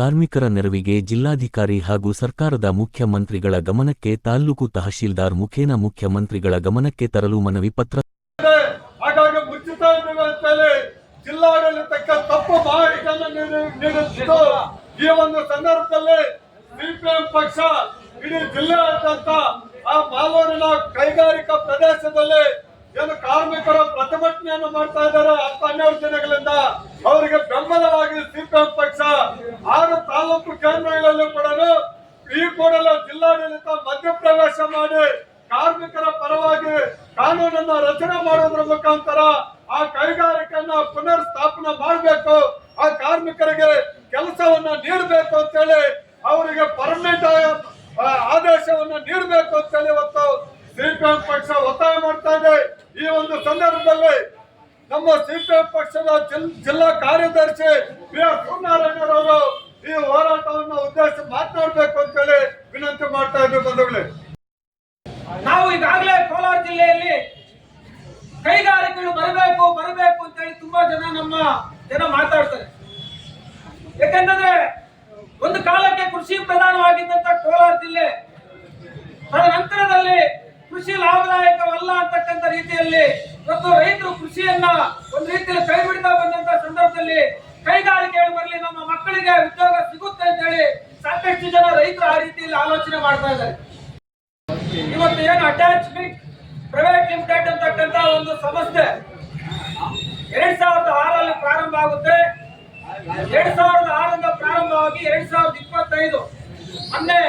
ಕಾರ್ಮಿಕರ ನೆರವಿಗೆ ಜಿಲ್ಲಾಧಿಕಾರಿ ಹಾಗೂ ಸರ್ಕಾರದ ಮುಖ್ಯಮಂತ್ರಿಗಳ ಗಮನಕ್ಕೆ ತಾಲ್ಲೂಕು ತಹಶೀಲ್ದಾರ್ ಮುಖೇನ ಮುಖ್ಯಮಂತ್ರಿಗಳ ಗಮನಕ್ಕೆ ತರಲು ಮನವಿ ಪತ್ರ. ಈ ಒಂದು ಸಂದರ್ಭದಲ್ಲಿ ಸಿಪಿಎಂ ಪಕ್ಷ ಇಡೀ ಜಿಲ್ಲೆಯಾದ್ಯಂತ ಆ ಮಾಲೂರಿನ ಕೈಗಾರಿಕಾ ಪ್ರದೇಶದಲ್ಲಿ ಏನು ಕಾರ್ಮಿಕರು ಪ್ರತಿಭಟನೆಯನ್ನು ಮಾಡ್ತಾ ಇದ್ದಾರೆ ಹತ್ತು ಹನ್ನೆರಡು ದಿನಗಳಿಂದ ಅವರಿಗೆ ಬೆಂಬಲವಾಗಿ ಸಿಪಿಎಂ ಪಕ್ಷ ಆರು ತಾಲೂಕು ಕೇಂದ್ರಗಳಲ್ಲೂ ಕೂಡ ಈ ಕೂಡಲೇ ಜಿಲ್ಲಾಡಳಿತ ಮಧ್ಯಪ್ರವೇಶ ಮಾಡಿ ಕಾರ್ಮಿಕರ ಪರವಾಗಿ ಕಾನೂನನ್ನ ರಚನೆ ಮಾಡೋದ್ರ ಮುಖಾಂತರ ಆ ಕೈಗಾರಿಕೆಯನ್ನ ಪುನರ್ ಸ್ಥಾಪನೆ ಮಾಡಬೇಕು, ಆ ಕಾರ್ಮಿಕರಿಗೆ ಕೆಲಸವನ್ನ ನೀಡಬೇಕು ಅಂತೇಳಿ ಅವರಿಗೆ ಪರ್ಮನೆಂಟ್ ಆದೇಶವನ್ನ ನೀಡಬೇಕು ಅಂತೇಳಿ ಇವತ್ತು ಸಿಪಿಎಂ ಪಕ್ಷ ಒತ್ತಾಯ ಮಾಡ್ತಾ ಇದೆ. ಈ ಒಂದು ಸಂದರ್ಭದಲ್ಲಿ ನಮ್ಮ ಸಿಪಿಎಂ ಪಕ್ಷದ ಜಿಲ್- ಜಿಲ್ಲಾ ಕಾರ್ಯದರ್ಶಿ ಬಿ ಆರ್ ಸೂರ್ಯನಾರಾಯಣರವರು ಈ ಹೋರಾಟವನ್ನು ಉದ್ದೇಶಿಸಿ ಮಾತನಾಡಬೇಕು ಅಂತೇಳಿ ವಿನಂತಿ ಮಾಡ್ತಾ ಇದ್ದೀವಿ ಬಂಧುಗಳೇ. ನಾವು ಈಗಾಗಲೇ ಕೋಲಾರ ಜಿಲ್ಲೆಯಲ್ಲಿ ಕೈಗಾರಿಕೆಗಳು ಬರಬೇಕು ಬರಬೇಕು ಅಂತ ಹೇಳಿ ತುಂಬಾ ಜನ ನಮ್ಮ ಜನ ಮಾತಾಡ್ತಾರೆ. ಯಾಕಂತಂದ್ರೆ ಒಂದು ಕಾಲಕ್ಕೆ ಕೃಷಿ ಪ್ರಧಾನವಾಗಿದ್ದಂತ ಕೋಲಾರ ಜಿಲ್ಲೆ, ತದನಂತರದಲ್ಲಿ ಕೃಷಿ ಲಾಭದಾಯಕವಲ್ಲ ಅಂತಕ್ಕಂಥ ರೀತಿಯಲ್ಲಿ ಮತ್ತು ರೈತರು ಕೃಷಿಯನ್ನ ಒಂದು ರೀತಿಯಲ್ಲಿ ಕೈ ಬಿಡ್ತಾ ಬಂದಂತ ಸಂದರ್ಭದಲ್ಲಿ ಕೈಗಾರಿಕೆಗಳು ಬರಲಿ, ನಮ್ಮ ಮಕ್ಕಳಿಗೆ ಉದ್ಯೋಗ ಸಿಗುತ್ತೆ ಅಂತ ಹೇಳಿ ಸಾಕಷ್ಟು ಜನ ರೈತರು ಆ ರೀತಿಯಲ್ಲಿ ಆಲೋಚನೆ ಮಾಡ್ತಾ ಇದ್ದಾರೆ. ಇವತ್ತು ಏನು ಅಟ್ಯಾಚ್ಮೆಂಟ್ ಪ್ರೈವೇಟ್ ಲಿಮಿಟೆಡ್ ಅಂತಕ್ಕಂತ ಒಂದು ಸಂಸ್ಥೆ ಎರಡ್ ಸಾವಿರದ ಆರಲ್ಲಿ ಪ್ರಾರಂಭ ಆಗುತ್ತೆ. ಎರಡ್ ಸಾವಿರದ ಆರಿಂದ ಪ್ರಾರಂಭವಾಗಿ ಎರಡ್ ಸಾವಿರದ ಇಪ್ಪತ್ತೈದು ಮೊನ್ನೆ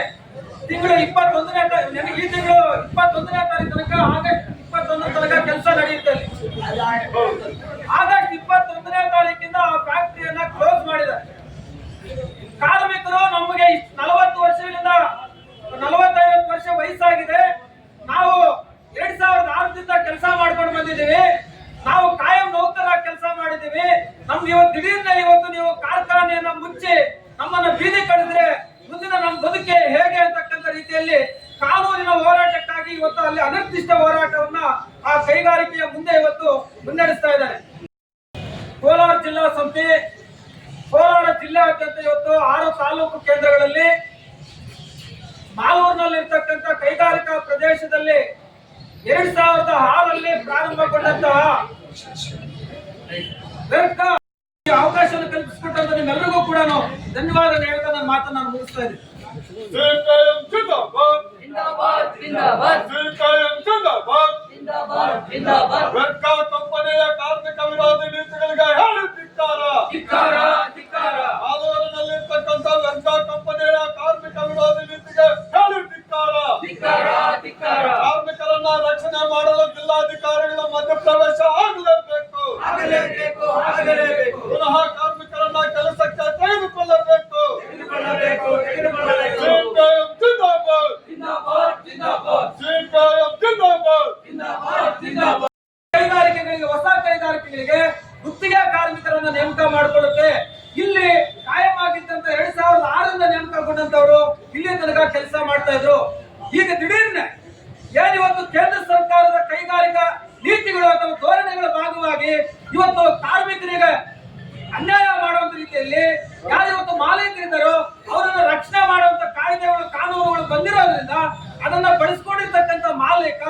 ತಿಂಗಳು ಇಪ್ಪತ್ತೊಂದನೇ ನೆನ್ನೆ ಈ ತಿಂಗಳು ಇಪ್ಪತ್ತೊಂದನೇ ತಾರೀಕು ತನಕ ಆಗಸ್ಟ್ ಇಪ್ಪತ್ತೊಂದರ ತನಕ ಕೆಲಸ ನಡೆಯುತ್ತೆ. ಆಗಸ್ಟ್ ಇಪ್ಪತ್ತೊಂದನೇ ತಾರೀಕಿಂದ ಆ ಫ್ಯಾಕ್ಟರಿಯನ್ನ ಕ್ಲೋಸ್ ಮಾಡಿದ್ದಾರೆ ಕಾರ್ಮಿಕರು ನಮಗೆ ನಲವತ್ತು ವರ್ಷಗಳಿಂದ, ನಲವತ್ತೈವತ್ತು ವರ್ಷ ವಯಸ್ಸಾಗಿದೆ. ನಾವು ಎರಡ್ ಸಾವಿರದ ಆರರಿಂದ ಕೆಲಸ ಮಾಡ್ಕೊಂಡು ಬಂದಿದ್ದೀವಿ ನಾವು ಕಾಯಂ ನೌಕರ ಕೆಲಸ ಮಾಡಿದ್ದೀವಿ ನಮ್ಗೆ ಇವತ್ತು ದಿಢೀರ್ನೆ ಇವತ್ತು ನೀವು ಕಾರ್ಖಾನೆಯನ್ನ ಮುಚ್ಚಿ ನಮ್ಮನ್ನ ಬೀದಿ ಕಳೆದ್ರೆ ಮುಂದಿನ ನಮ್ಮ ಬದುಕೆ ಹೇಗೆ ಅಂತಕ್ಕಂಥ ರೀತಿಯಲ್ಲಿ ಕಾನೂನಿನ ಹೋರಾಟಕ್ಕಾಗಿ ಇವತ್ತು ಅಲ್ಲಿ ಅನಿರ್ದಿಷ್ಟ ಹೋರಾಟವನ್ನ ಆ ಕೈಗಾರಿಕೆಯ ಮುಂದೆ ಇವತ್ತು ಮುನ್ನಡೆಸ್ತಾ ಇದ್ದಾರೆ. ಕೋಲಾರ ಜಿಲ್ಲಾ ಸಮಿತಿ ಕೋಲಾರ ಜಿಲ್ಲೆಯಾದ್ಯಂತ ಇವತ್ತು ಆರು ತಾಲೂಕು ಕೇಂದ್ರಗಳಲ್ಲಿ ಮಾಲೂರಿನಲ್ಲಿರ್ತಕ್ಕಂಥ ಕೈಗಾರಿಕಾ ಪ್ರದೇಶದಲ್ಲಿ ಎರಡ್ ಸಾವಿರದ ಆರಲ್ಲಿ ಪ್ರಾರಂಭಗೊಂಡಂತಹ ಅವಕಾಶವನ್ನು ಕಲ್ಪಿಸಿಕೊಟ್ಟಂತ ನಿಮ್ಮೆಲ್ಲರಿಗೂ ಕೂಡ ಧನ್ಯವಾದ ಹೇಳ್ತಾ ನನ್ನ ಮಾತನ್ನ ನಾನು ಮುಗಿಸ್ತಾ ಇದ್ದೀನಿ. ವೆಡ್ಕಾವ್ ಕಂಪನಿಯ ಕಾರ್ಮಿಕ ವಿರೋಧಿ ನೀತಿಗಳಿಗೆ ಹೇಳಿ ಧಿಕ್ಕಾರ. ಕಂಪನಿಯ ಕಾರ್ಮಿಕ ವಿರೋಧಿ ಕಾರ್ಮಿಕರನ್ನ ರಕ್ಷಣೆ ಮಾಡಲು ಜಿಲ್ಲಾಧಿಕಾರಿಗಳ ಮಧ್ಯಪ್ರವೇಶ ಆಗಲೇಬೇಕು. ಆಗಲೇಬೇಕು ಆಗಲೇಬೇಕು. ಕೆಲಸಕ್ಕೆ ತೆಗೆದುಕೊಳ್ಳಬೇಕು. ತೆಗೆದುಕೊಳ್ಳಬೇಕು ತೆಗೆದುಕೊಳ್ಳಬೇಕು. ಜಿಂದಾಬಾದ್. ಜಿಂದಾಬಾದ್ ಮಾಡಿಕೊಳ್ಳುತ್ತೆ. ಇಲ್ಲಿ ಕಾಯಂ ಆಗಿದ್ದಂತ ಎರಡ್ ಸಾವಿರದ ಆರರಿಂದ ನೇಮಕಗೊಂಡಂತವರು ಇಲ್ಲಿ ತನಕ ಕೆಲಸ ಮಾಡ್ತಾ ಇದ್ರು. ಈಗ ದಿಢೀರ್ನೆ ಏನಿವತ್ತು ಕೇಂದ್ರ ಸರ್ಕಾರದ ಕೈಗಾರಿಕಾ ನೀತಿಗಳು ಅಥವಾ ಧೋರಣೆಗಳ ಭಾಗವಾಗಿ ಇವತ್ತು ಕಾರ್ಮಿಕರಿಗೆ ಅನ್ಯಾಯ ಮಾಡುವಂತ ರೀತಿಯಲ್ಲಿ ಯಾರಿವತ್ತು ಮಾಲೀಕರಿದ್ದಾರೋ ಅವರನ್ನ ರಕ್ಷಣೆ ಮಾಡುವಂತ ಕಾಯ್ದೆಗಳು, ಕಾನೂನುಗಳು ಬಂದಿರೋದ್ರಿಂದ ಅದನ್ನ ಬಳಸ್ಕೊಂಡಿರ್ತಕ್ಕಂಥ ಮಾಲೀಕ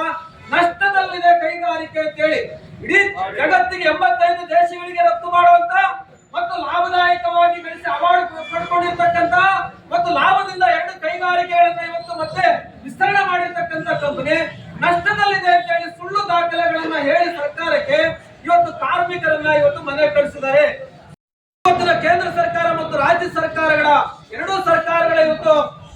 ನಷ್ಟದಲ್ಲಿದೆ ಕೈಗಾರಿಕೆ ಅಂತೇಳಿ. ಇಡೀ ಜಗತ್ತಿಗೆ ಎಂಬತ್ತೈದು ದೇಶಗಳಿಗೆ ರಫ್ತು ಮಾಡುವಂತ ಮತ್ತು ಲಾಭದಾಯಕವಾಗಿ ಬೆಳೆಸಿ ಅವಾರ್ಡ್ ಪಡ್ಕೊಂಡಿರ್ತಕ್ಕಂತ ಮತ್ತು ಲಾಭದಿಂದ ಎರಡು ಕೈಗಾರಿಕೆಗಳನ್ನ ಇವತ್ತು ಮತ್ತೆ ವಿಸ್ತರಣೆ ಮಾಡಿರ್ತಕ್ಕಂತ ಕಂಪನಿ ನಷ್ಟದಲ್ಲಿದೆ ಅಂತ ಹೇಳಿ ಸುಳ್ಳು ದಾಖಲೆಗಳನ್ನ ಹೇಳಿ ಸರ್ಕಾರಕ್ಕೆ ಇವತ್ತು ಕಾರ್ಮಿಕರನ್ನ ಇವತ್ತು ಮನೆ ಕಳಿಸಿದ್ದಾರೆ ಇವತ್ತಿನ ಕೇಂದ್ರ ಸರ್ಕಾರ ಮತ್ತು ರಾಜ್ಯ ಸರ್ಕಾರಗಳ ಎರಡೂ ಸರ್ಕಾರಗಳ ಇವತ್ತು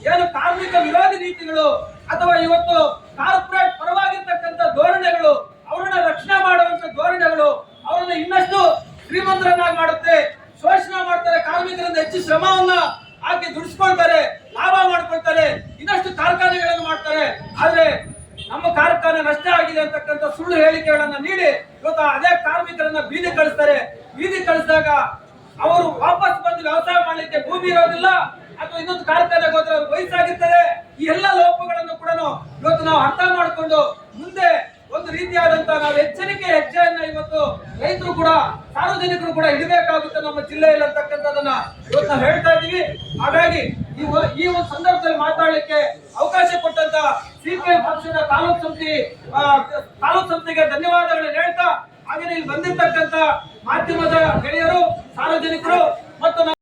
ಏನು ಕಾರ್ಮಿಕ ವಿರೋಧಿ ನೀತಿಗಳು ಅಥವಾ ಇವತ್ತು ಕಾರ್ಪೊರೇಟ್ ಪರವಾಗಿರ್ತಕ್ಕಂಥ ಧೋರಣೆಗಳು, ಅವರನ್ನ ರಕ್ಷಣೆ ಮಾಡುವಂತ ಧೋರಣೆಗಳು, ಅವರನ್ನ ಇನ್ನಷ್ಟು ಶ್ರೀಮಂತರನ್ನಾಗಿ ಮಾಡುತ್ತೆ, ಶೋಷಣೆ ಮಾಡ್ತಾರೆ, ಕಾರ್ಮಿಕರಿಂದ ಹೆಚ್ಚು ಶ್ರಮವನ್ನ ಹಾಕಿ ದುಡಿಸ್ಕೊಳ್ತಾರೆ, ಲಾಭ ಮಾಡ್ಕೊಳ್ತಾರೆ, ಇನ್ನಷ್ಟು ಕಾರ್ಖಾನೆಗಳನ್ನು ಮಾಡ್ತಾರೆ. ಆದ್ರೆ ನಮ್ಮ ಕಾರ್ಖಾನೆ ನಷ್ಟ ಆಗಿದೆ ಅಂತಕ್ಕಂಥ ಸುಳ್ಳು ಹೇಳಿಕೆಗಳನ್ನ ನೀಡಿ, ಇವತ್ತು ಅದೇ ಕಾರ್ಮಿಕರನ್ನ ಬೀದಿ ಕಳಿಸ್ತಾರೆ. ಬೀದಿ ಕಳಿಸಿದಾಗ ಅವರು ವಾಪಸ್ ಬಂದು ವ್ಯವಸಾಯ ಮಾಡಲಿಕ್ಕೆ ಭೂಮಿ ಇರೋದಿಲ್ಲ, ಅಥವಾ ಇನ್ನೊಂದು ಕಾರ್ಖಾನೆಗೆ ಹೋದ್ರೆ ವಯಸ್ಸಾಗಿರ್ತಾರೆ. ಈ ಎಲ್ಲ ಲೋಪಗಳನ್ನು ಕೂಡ ಇವತ್ತು ನಾವು ಅರ್ಥ ಮಾಡಿಕೊಂಡು ಮುಂದೆ ಒಂದು ರೀತಿಯಾದಂತಹ ನಾವು ಎಚ್ಚರಿಕೆ, ಹೆಜ್ಜೆಯನ್ನ ಇವತ್ತು ರೈತರು ಕೂಡ, ಸಾರ್ವಜನಿಕರು ಕೂಡ ಇಡಬೇಕಾಗುತ್ತೆ ನಮ್ಮ ಜಿಲ್ಲೆಯಲ್ಲಿ ಅಂತಕ್ಕಂಥದ್ದನ್ನ ಇವತ್ತು ನಾವು ಹೇಳ್ತಾ ಇದ್ದೀವಿ. ಹಾಗಾಗಿ ಈ ಈ ಒಂದು ಸಂದರ್ಭದಲ್ಲಿ ಮಾತಾಡಲಿಕ್ಕೆ ಅವಕಾಶ ಕೊಟ್ಟಂತ ಸಿಪಿಎಂ ಪಕ್ಷದ ತಾಲೂಕ್ ಸಮಿತಿ ತಾಲೂಕ್ ಸಮಿತಿಗೆ ಧನ್ಯವಾದಗಳನ್ನು ಹೇಳ್ತಾ ಹಾಗೆ ಇಲ್ಲಿ ಬಂದಿರ್ತಕ್ಕಂಥ ಮಾಧ್ಯಮದ ಗೆಳೆಯರು, ಸಾರ್ವಜನಿಕರು ಮತ್ತು ನಮ್ಮ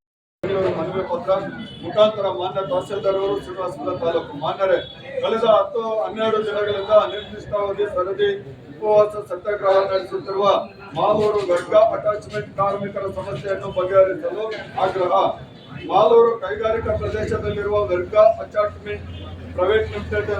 ಬೆಂಗಳೂರು ಮನವಿ ಪತ್ರ ಮುಖಾಂತರ ಮಾನ್ಯ ತಹಸೀಲ್ದಾರ್ ಅವರು, ಶ್ರೀನಿವಾಸಪುರ ತಾಲೂಕು ಮಾನ್ಯರೇ, ಕಳೆದ ಹತ್ತು, ಹನ್ನೆರಡು ದಿನಗಳಿಂದ ಅನಿರ್ದಿಷ್ಟಾವಧಿ ಸರದಿ ಉಪವಾಸ ಸತ್ಯಾಗ್ರಹ ನಡೆಸುತ್ತಿರುವ ಮಾಲೂರು ಗರ್ಗಾ ಅಟ್ಯಾಚ್ಮೆಂಟ್ ಕಾರ್ಮಿಕರ ಸಮಸ್ಯೆಯನ್ನು ಬಗೆಹರಿಸಲು ಆಗ್ರಹ. ಮಾಲೂರು ಕೈಗಾರಿಕಾ ಪ್ರದೇಶದಲ್ಲಿರುವ ವರ್ಗ ಅಟ್ಯಾಚ್ಮೆಂಟ್ ಪ್ರೈವೇಟ್ ಲಿಮಿಟೆಡ್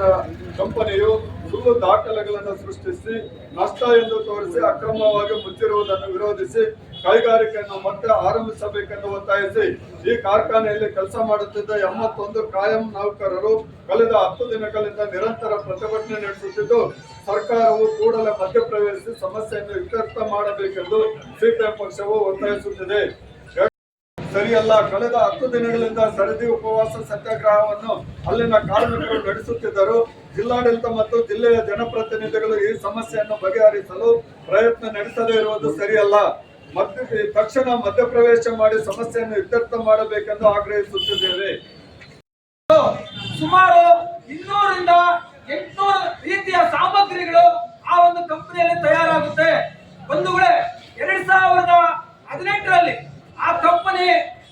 ಕಂಪನಿಯು ಸುಳ್ಳು ದಾಖಲೆಗಳನ್ನು ಸೃಷ್ಟಿಸಿ, ನಷ್ಟ ಎಂದು ತೋರಿಸಿ, ಅಕ್ರಮವಾಗಿ ಮುಚ್ಚಿರುವುದನ್ನು ವಿರೋಧಿಸಿ ಕೈಗಾರಿಕೆಯನ್ನು ಮತ್ತೆ ಆರಂಭಿಸಬೇಕೆಂದು ಒತ್ತಾಯಿಸಿ ಈ ಕಾರ್ಖಾನೆಯಲ್ಲಿ ಕೆಲಸ ಮಾಡುತ್ತಿದ್ದ ಎಂಬತ್ತೊಂದು ಕಾಯಂ ನೌಕರರು ಕಳೆದ ಹತ್ತು ದಿನಗಳಿಂದ ನಿರಂತರ ಪ್ರತಿಭಟನೆ ನಡೆಸುತ್ತಿದ್ದು, ಸರ್ಕಾರವು ಕೂಡಲೇ ಮಧ್ಯಪ್ರವೇಶಿಸಿ ಸಮಸ್ಯೆಯನ್ನು ಇತ್ಯರ್ಥ ಮಾಡಬೇಕೆಂದು ಸಿಪಿಎಂ ಪಕ್ಷವು ಒತ್ತಾಯಿಸುತ್ತಿದೆ. ಸರಿಯಲ್ಲ, ಕಳೆದ ಹತ್ತು ದಿನಗಳಿಂದ ಸರದಿ ಉಪವಾಸ ಸತ್ಯಾಗ್ರಹವನ್ನು ಅಲ್ಲಿನ ಕಾರ್ಮಿಕರು ನಡೆಸುತ್ತಿದ್ದರು. ಜಿಲ್ಲಾಡಳಿತ ಮತ್ತು ಜಿಲ್ಲೆಯ ಜನಪ್ರತಿನಿಧಿಗಳು ಈ ಸಮಸ್ಯೆಯನ್ನು ಬಗೆಹರಿಸಲು ಪ್ರಯತ್ನ ನಡೆಸದೇ ಇರುವುದು ಸರಿಯಲ್ಲ. ಮಧ್ಯ ತಕ್ಷಣ ಮಧ್ಯಪ್ರವೇಶ ಮಾಡಿ ಸಮಸ್ಯೆಯನ್ನು ಇತ್ಯರ್ಥ ಮಾಡಬೇಕೆಂದು ಆಗ್ರಹಿಸುತ್ತಿದ್ದೇವೆ. ಸುಮಾರು ಇನ್ನೂರಿಂದ ಎಂಟುನೂರು ರೀತಿಯ ಸಾಮಗ್ರಿಗಳು ಆ ಒಂದು ಕಂಪನಿಯಲ್ಲಿ ತಯಾರಾಗುತ್ತೆ. ಬಂಧುಗಳೇ ಎರಡ್ ಸಾವಿರದ ಹದಿನೆಂಟರಲ್ಲಿ ಆ ಕಂಪನಿ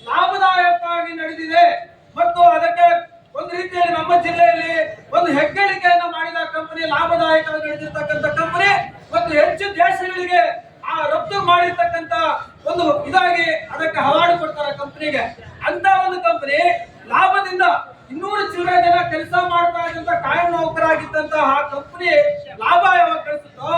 ಲಾಭದಾಯಕವಾಗಿ ನಡೆದಿದೆ ಮತ್ತು ಅದಕ್ಕೆ ಒಂದು ರೀತಿಯಲ್ಲಿ ನಮ್ಮ ಜಿಲ್ಲೆಯಲ್ಲಿ ಒಂದು ಹೆಗ್ಗಳಿಕೆಯನ್ನು ಮಾಡಿದ ಕಂಪನಿ ಲಾಭದಾಯಕವಾಗಿ ನಡೆದಿರ್ತಕ್ಕಂಥ ಕಂಪನಿ ಮತ್ತು ಹೆಚ್ಚು ದೇಶಗಳಿಗೆ ಆ ರಫ್ತು ಮಾಡಿರ್ತಕ್ಕಂತ ಒಂದು ಇದಾಗಿ ಅದಕ್ಕೆ ಹವಾಡು ಕೊಡ್ತಾರೆ ಕಂಪನಿಗೆ. ಅಂತ ಒಂದು ಕಂಪನಿ ಲಾಭದಿಂದ ಇನ್ನೂರು ಚಿಲ್ಲರೆ ಜನ ಕೆಲಸ ಮಾಡ್ತಾ ಇದ್ದಂತ ಕಾಯಂ ನೌಕರಾಗಿದ್ದಂತಹ ಆ ಕಂಪನಿ ಲಾಭ ಯಾವಾಗ ಕಳಿಸುತ್ತೋ